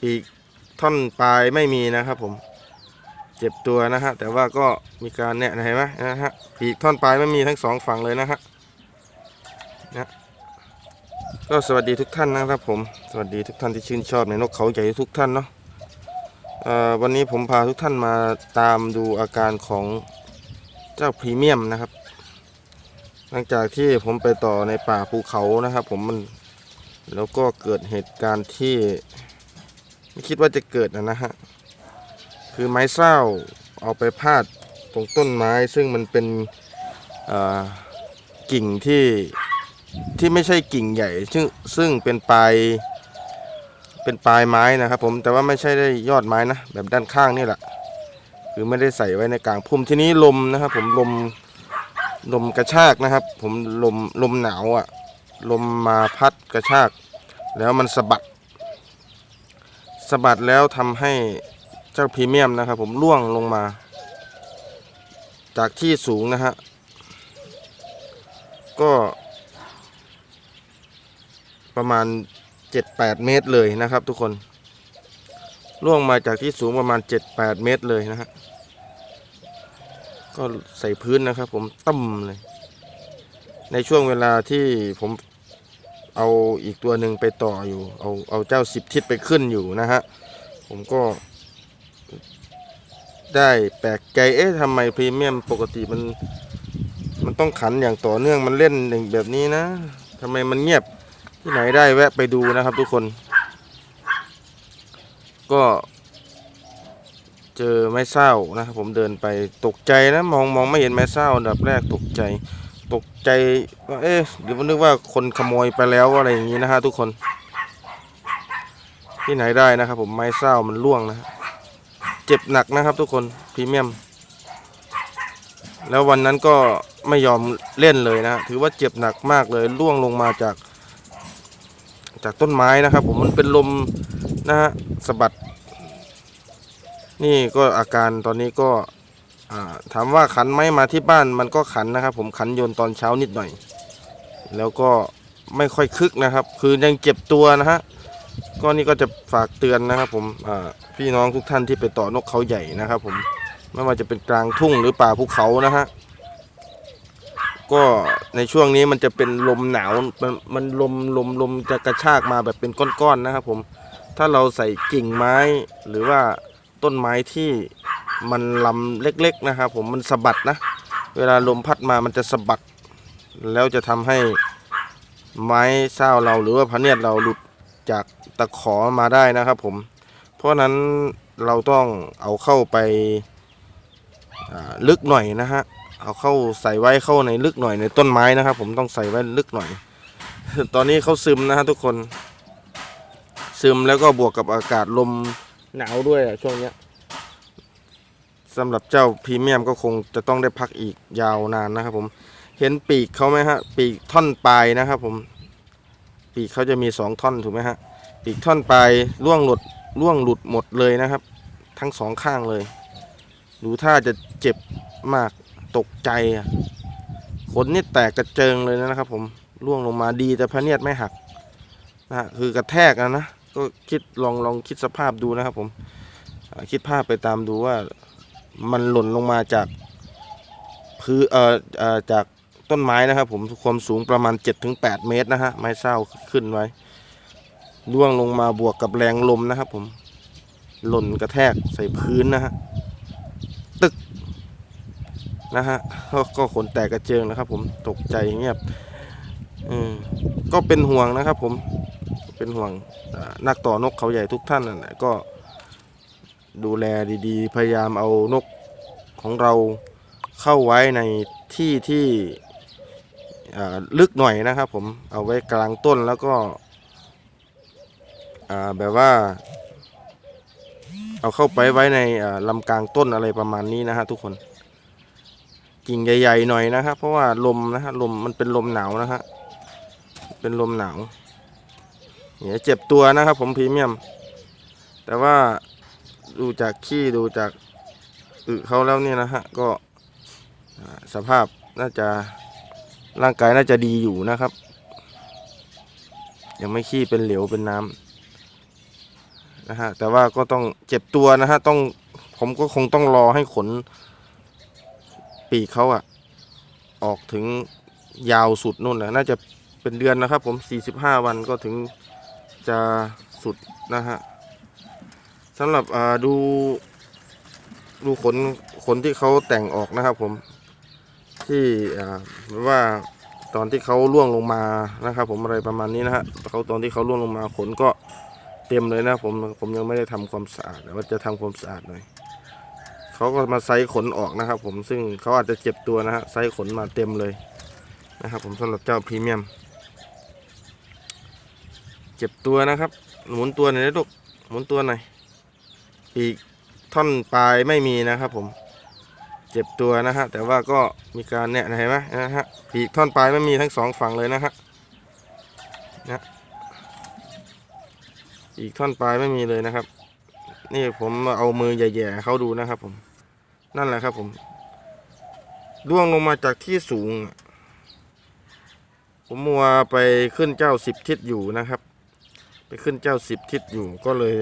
ปีกท่อนปลายไม่มีนะครับผม เจ็บตัวนะฮะแต่ว่าก็มีการแนะเห็นไหมนะฮะปีกท่อนปลายไม่มีทั้งสองฝั่งเลยนะฮะนะก็สวัสดีทุกท่านนะครับผม สวัสดีทุกท่านที่ชื่นชอบในนกเขาใหญ่ทุกท่านเนาะวันนี้ผมพาทุกท่านมาตามดูอาการของเจ้าพรีเมียมนะครับ หลังจากที่ผมไปต่อในป่าภูเขานะครับ ผมมันแล้วก็เกิดเหตุการณ์ที่ ไม่คิดว่าจะเกิดนะนะฮะ คือไม้เศร้าเอาไปพาดตรงต้นไม้ซึ่งมันเป็นกิ่งที่ที่ไม่ใช่กิ่งใหญ่ ซึ่งซึ่งเป็นปลายเป็นปลายไม้นะครับ ผมแต่ว่าไม่ใช่ได้ยอดไม้นะแบบด้านข้างนี่แหละคือไม่ได้ใส่ไว้ในกลางพุ่มทีนี้ลมนะครับผมลมลมกระชากนะครับ ผมลมลมหนาวอะ่ะลมมาพัดกระชาก แล้วมันสะบัด สะบัดแล้วทำให้เจ้าพรีเมียมนะครับ ผมล่วงลงมา จากที่สูงนะฮะก็ประมาณ 7-8 เมตรเลยนะครับทุกคนล่วงมาจากที่สูงประมาณ 7-8 เมตรเลยนะฮะ ก็ใส่พื้นนะครับผมตั้มเลย ในช่วงเวลาที่ผม เอาอีกตัวหนึ่งไปต่ออยู่ เอาเอาเจ้าสิบทิศไปขึ้นอยู่นะฮะ ผมก็ ได้แปลกใจเอ๊ะทำไมพรีเมียมปกติมัน มันต้องขันอย่างต่อเนื่องมันเล่นอย่งแบบนี้นะทำไมมันเงียบที่ไหนได้แวะไปดูนะครับทุกคน ก็เจอไม้เศร้านะครับผมเดินไปตกใจนะ มองมองไม่เห็นไม้เศร้าอันดับแรกตกใจ ตกใจว่าเอ๊ะหรือว่านึกว่าคนขโมยไปแล้วอะไรอย่างนี้นะฮะทุกคน ที่ไหนได้นะครับ ผมไม้เศร้ามันล่วงนะเจ็บหนักนะครับ ทุกคนพรีเมียม แล้ววันนั้นก็ไม่ยอมเล่นเลยนะถือว่าเจ็บหนักมากเลยล่วงลงมาจาก จากต้นไม้นะครับ ผมมันเป็นลมนะฮะสะบัด นี่ก็อาการตอนนี้ก็ ถามว่าขันไหมมาที่บ้านมันก็ขันนะครับ ผมขันโยนตอนเช้านิดหน่อย แล้วก็ไม่ค่อยคึกนะครับ คือยังเจ็บตัวนะฮะก็นี่ก็จะฝากเตือนนะครับ ผมพี่น้องทุกท่านที่ไปต่อนกเขาใหญ่นะครับ ผมไม่ว่าจะเป็นกลางทุ่งหรือป่าภูเขานะฮะก็ในช่วงนี้มันจะเป็นลมหนาวมันมันลมลมลมจะกระชากมาแบบเป็นก้อนๆนะครับ ผมถ้าเราใส่กิ่งไม้หรือว่าต้นไม้ที่ มันลำเล็กๆนะครับผมมันสะบัดนะ เวลาลมพัดมามันจะสะบัด แล้วจะทำให้ไม้เศร้าเราหรือว่าพเนียดเราหลุดจากตะขอมาได้นะครับผม เพราะฉะนั้นเราต้องเอาเข้าไปลึกหน่อยนะฮะ เอาเข้าใส่ไว้เข้าในลึกหน่อยในต้นไม้นะครับ ผมต้องใส่ไว้ลึกหน่อย ตอนนี้เขาซึมนะฮะทุกคน ซึมแล้วก็บวกกับอากาศลมหนาวด้วยช่วงเนี้ย สำหรับเจ้าพรีเมียมก็คงจะต้องได้พักอีกยาวนานนะครับผมเห็นปีกเขาไหมฮะ ปีกท่อนปลายนะครับผม ปีกเขาจะมีสองท่อนถูกไหมฮะ ปีกท่อนปลายร่วงหลุดร่วงหลุดหมดเลยนะครับ ทั้งสองข้างเลย ดูท่าจะเจ็บมากตกใจอะขนนี่แตกกระเจิงเลยนะครับ ผมร่วงลงมาดีแต่พระเนียดไม่หักนะฮะคือกระแทกอะนะก็คิดลองลองคิดสภาพดูนะครับ ผมคิดภาพไปตามดูว่า มันหล่นลงมาจากพื้นเอ่อเอ่อจากต้นไม้นะครับ ผมความสูงประมาณ 7-8 เมตรนะฮะไม้เศร้าขึ้นไว้ล่วงลงมาบวกกับแรงลมนะครับ ผมหล่นกระแทกใส่พื้นนะฮะตึกนะฮะก็ก็ขนแตกกระเจิงนะครับ ผมตกใจเงียบอืมก็เป็นห่วงนะครับ ผมเป็นห่วงนักต่อนกเขาใหญ่ทุกท่านนั่นแหละก็ ดูแลดีๆ พยายามเอานกของเราเข้าไว้ในที่ที่ลึกหน่อยนะครับ ผมเอาไว้กลางต้นแล้วก็แบบว่า เอาเข้าไปไว้ในลำกลางต้นอะไรประมาณนี้นะฮะทุกคน กิ่งใหญ่ๆหน่อยนะครับ เพราะว่าลมนะฮะลมมันเป็นลมหนาวนะฮะเป็นลมหนาวเนี่ยเจ็บตัวนะครับผมพรีเมียม แต่ว่า ดูจากขี้ดูจากอึเขาแล้วเนี่ยนะฮะก็สภาพน่าจะร่างกายน่าจะดีอยู่นะครับ ยังไม่ขี้เป็นเหลวเป็นน้ำนะฮะแต่ว่าก็ต้องเจ็บตัวนะฮะต้องผมก็คงต้องรอให้ขนปีกเขาอะออกถึงยาวสุดนู่นนะน่าจะเป็นเดือนนะครับผม 45 วันก็ถึงจะสุดนะฮะ สำหรับดูดูขนขนที่เขาแต่งออกนะครับผม ที่ว่าตอนที่เขาล่วงลงมานะครับ ผมอะไรประมาณนี้นะฮะเขาตอนที่เขาล่วงลงมาขนก็เต็มเลยนะผมผมยังไม่ได้ทำความสะอาดแต่ว่าจะทำความสะอาดหน่อยเขาก็มาไซส์ขนออกนะครับ ผมซึ่งเขาอาจจะเจ็บตัวนะฮะไซส์ขนมาเต็มเลยนะครับผมสำหรับเจ้าพรีเมียมเจ็บตัวนะครับ หมุนตัวหน่อยนะลูกหมุนตัวหน่อย ปีกท่อนปลายไม่มีนะครับผมเจ็บตัวนะฮะแต่ว่าก็มีการเนี่ยเห็นไหมนะฮะปีกท่อนปลายไม่มีทั้งสองฝั่งเลยนะฮะนะปีกท่อนปลายไม่มีเลยนะครับ นี่ผมเอามือแย่ๆเขาดูนะครับผม นั่นแหละครับผมร่วงลงมาจากที่สูง ผมมัวไปขึ้นเจ้าสิบทิศอยู่นะครับ ไปขึ้นเจ้าสิบทิศอยู่ก็เลย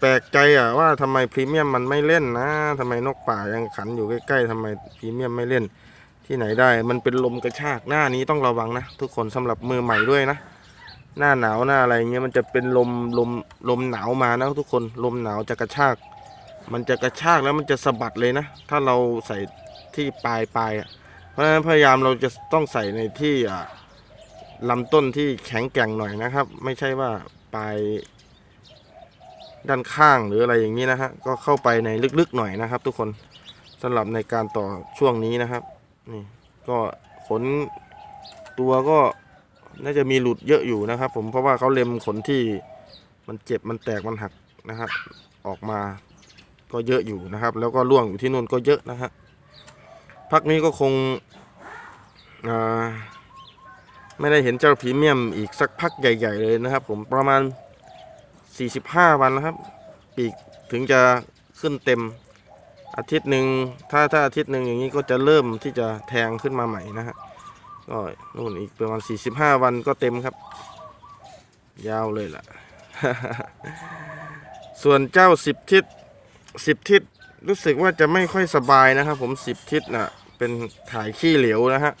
แปลกใจอะว่าทำไมพรีเมียมมันไม่เล่นนะทำไมนกป่ายังขันอยู่ใกล้ๆทำไมพรีเมียมไม่เล่น ที่ไหนได้ มันเป็นลมกระชากหน้านี้ต้องระวังนะทุกคนสำหรับมือใหม่ด้วยนะหน้าหนาวหน้าอะไรเงี้ยมันจะเป็นลมลมลมหนาวมานะทุกคนลมหนาวจะกระชาก มันจะกระชากแล้วมันจะสะบัดเลยนะ ถ้าเราใส่ที่ปลายปลายอะเพราะฉะนั้นพยายามเราจะต้องใส่ในที่อะลำต้นที่แข็งแกร่งหน่อยนะครับ ไม่ใช่ว่าปลาย ด้านข้างหรืออะไรอย่างนี้นะฮะก็เข้าไปในลึกๆหน่อยนะครับ ทุกคนสำหรับในการต่อช่วงนี้นะครับนี่ก็ขนตัวก็น่าจะมีหลุดเยอะอยู่นะครับ ผมเพราะว่าเขาเล็มขนที่มันเจ็บมันแตกมันหักนะครับ ออกมาก็เยอะอยู่นะครับ แล้วก็ล่วงอยู่ที่นู่นก็เยอะนะฮะพักนี้ก็คงไม่ได้เห็นเจ้าพรีเมียมอีกสักพักใหญ่ ๆ เลยนะครับ ผมประมาณ 45 วันนะครับ ปีกถึงจะขึ้นเต็มอาทิตย์หนึ่งถ้าถ้าอาทิตย์หนึ่งอย่างนี้ก็จะเริ่มที่จะแทงขึ้นมาใหม่นะฮะก็นู่นอีกประมาณ 45 วันก็เต็มครับ ยาวเลยล่ะ ส่วนเจ้าสิบทิศสิบทิศรู้สึกว่าจะไม่ค่อยสบายนะครับ ผมสิบทิศน่ะเป็นถ่ายขี้เหลวนะฮะ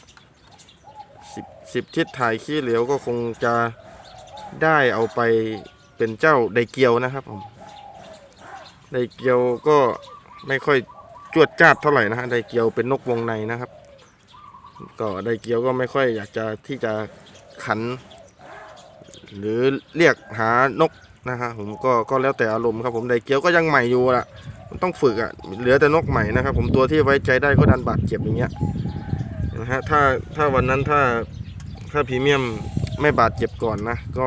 สิบสิบทิศถ่ายขี้เหลวก็คงจะได้เอาไป เป็นเจ้าไดเกียวนะครับผมไดเกียวก็ไม่ค่อยจวดจ้าดเท่าไหร่นะฮะไดเกียวเป็นนกวงในนะครับ ก็ไดเกียวก็ไม่ค่อยอยากจะที่จะขัน หรือเรียกหานกนะฮะผมก็ก็แล้วแต่อารมณ์ครับผมไดเกียวก็ยังใหม่อยู่ล่ะมันต้องฝึกอะเหลือแต่นกใหม่นะครับ ผมตัวที่ไว้ใจได้ก็ดันบาดเจ็บอย่างเงี้ยนะฮะถ้าถ้าวันนั้นถ้าถ้าพรีเมียมไม่บาดเจ็บก่อนนะ ก็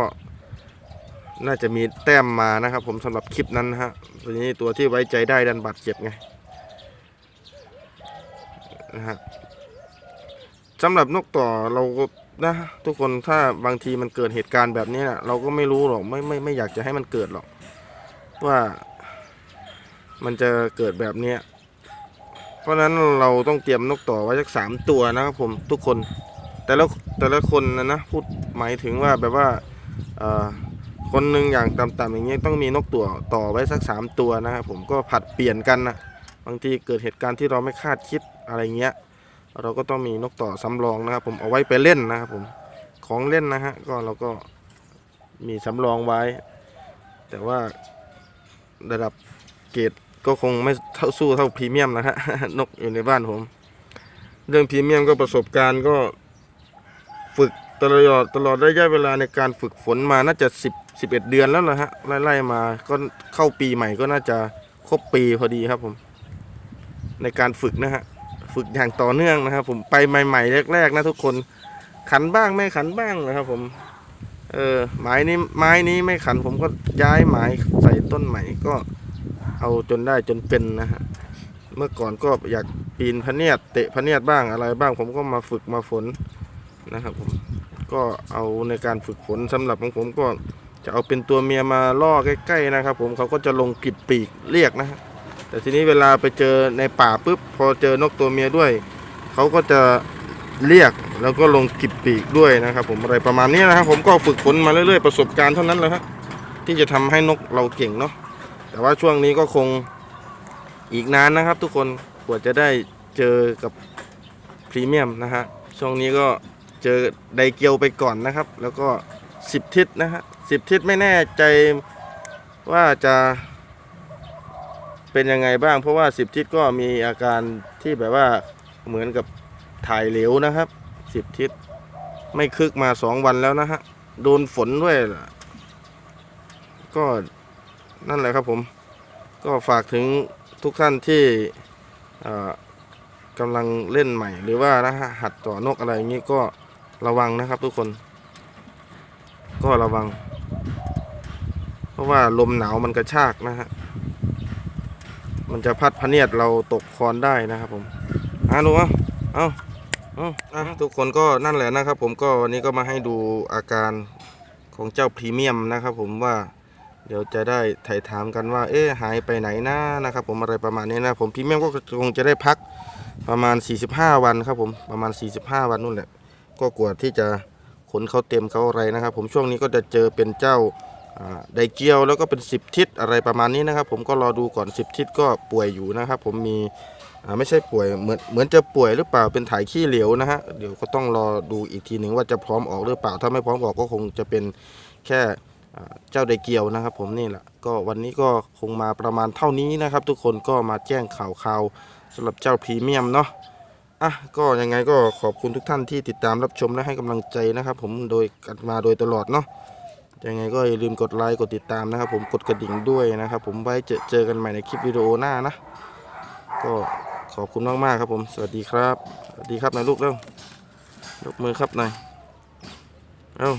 น่าจะมีแต้มมานะครับ ผมสำหรับคลิปนั้นฮะตัวนี้ตัวที่ไว้ใจได้ดันบาดเจ็บไงนะฮะสำหรับนกต่อเราก็นะทุกคนถ้าบางทีมันเกิดเหตุการณ์แบบนี้นะเราก็ไม่รู้หรอกไม่ไม่ไม่อยากจะให้มันเกิดหรอก ว่ามันจะเกิดแบบนี้เพราะฉะนั้นเราต้องเตรียมนกต่อไว้สักสามตัวนะครับผมทุกคน แต่ละแต่ละคนนะนะพูดหมายถึงว่าแบบว่าเอ่อ คนหนึ่งอย่างต่ำๆอย่างเงี้ยต้องมีนกตัวต่อไว้สักสามตัวนะครับผมก็ผัดเปลี่ยนกันนะบางทีเกิดเหตุการณ์ที่เราไม่คาดคิดอะไรเงี้ย เราก็ต้องมีนกต่อสำรองนะครับ ผมเอาไว้ไปเล่นนะครับผมของเล่นนะฮะก็เราก็มีสำรองไว้ แต่ว่าระดับเกรดก็คงไม่เท่าสู้เท่าพรีเมียมนะฮะนกอยู่ในบ้านผม เรื่องพรีเมียมก็ประสบการณ์ก็ ตลอดตลอดระยะเวลาในการฝึกฝนมาน่าจะ 10 11 เดือนแล้วนะฮะไล่ๆมาก็เข้าปีใหม่ก็น่าจะครบปีพอดีครับผม ในการฝึกนะฮะฝึกอย่างต่อเนื่องนะครับ ผมไปใหม่ ๆ แรก ๆ นะทุกคนขันบ้างไม่ขันบ้างนะครับ ผม เออไม้นี้ไม้นี้ไม่ขันผมก็ย้ายไม้ใส่ต้นใหม่ก็เอาจนได้จนเป็นนะฮะเมื่อก่อนก็อยากปีนพะเนียดเตะพะเนียดบ้างอะไรบ้าง ผมก็มาฝึกมาฝนนะครับผม ก็เอาในการฝึกฝนสำหรับของผมก็จะเอาเป็นตัวเมียมาล่อใกล้ๆนะครับ ผมเขาก็จะลงกิบปีกเรียกนะแต่ทีนี้เวลาไปเจอในป่าปุ๊บพอเจอนกตัวเมียด้วยเขาก็จะเรียกแล้วก็ลงกิบปีกด้วยนะครับ ผมอะไรประมาณนี้นะครับ ผมก็ฝึกฝนมาเรื่อยๆประสบการณ์เท่านั้นแหละฮะที่จะทำให้นกเราเก่งเนาะแต่ว่าช่วงนี้ก็คงอีกนานนะครับ ทุกคนกว่าจะได้เจอกับพรีเมียมนะฮะช่วงนี้ก็ เจอไดเกียวไปก่อนนะครับ แล้วก็สิบทิศนะฮะสิบทิศไม่แน่ใจว่าจะเป็นยังไงบ้าง เพราะว่าสิบทิศก็มีอาการที่แบบว่าเหมือนกับถ่ายเหลวนะครับสิบทิศไม่คึกมาสองวันแล้วนะฮะโดนฝนด้วยล่ะก็นั่นแหละครับผม ก็ฝากถึงทุกท่านที่กำลังเล่นใหม่ หรือว่านะฮะหัดต่อนกอะไรอย่างนี้ก็ ระวังนะครับทุกคน ก็ระวัง เพราะว่าลมหนาวมันกระชากนะฮะมันจะพัดพเนียดเราตกคอนได้นะครับผมอะดูอะเอาเอาทุกคนก็นั่นแหละนะครับ ผมก็วันนี้ก็มาให้ดูอาการของเจ้าพรีเมียมนะครับ ผมว่าเดี๋ยวจะได้ไถ่ายถามกันว่า เอ๊ะหายไปไหนนะนะครับ ผมอะไรประมาณนี้นะผมพรีเมียมก็คงจะได้พักประมาณ 45 วันครับผมประมาณ 45 วันนู่นแหละ ก็กว่าที่จะขนเขาเต็มเขาอะไรนะครับ ผมช่วงนี้ก็จะเจอเป็นเจ้าไดเกียวแล้วก็เป็น 10 ทิศอะไรประมาณนี้นะครับ ผมก็รอดูก่อน 10 ทิศก็ป่วยอยู่นะครับ ผมมีไม่ใช่ป่วยเหมือนเหมือนจะป่วยหรือเปล่าเป็นถ่ายขี้เหลวนะฮะเดี๋ยวก็ต้องรอดูอีกทีหนึ่งว่าจะพร้อมออกหรือเปล่า ถ้าไม่พร้อมออกก็คงจะเป็นแค่เจ้าไดเกียวนะครับ ผมนี่แหละก็วันนี้ก็คงมาประมาณเท่านี้นะครับ ทุกคนก็มาแจ้งข่าวข่าวสำหรับเจ้าพรีเมียมเนาะ อะก็ยังไงก็ขอบคุณทุกท่านที่ติดตามรับชมและให้กำลังใจนะครับ ผมโดยกันมาโดยตลอดเนาะยังไงก็อย่าลืมกดไลค์กดติดตามนะครับ ผมกดกระดิ่งด้วยนะครับ ผมไว้เจอเจอกันใหม่ในคลิปวิดีโอหน้านะ ก็ขอบคุณมากๆครับผมสวัสดีครับสวัสดีครับนายลูกเร็วยกมือครับนายเอ้า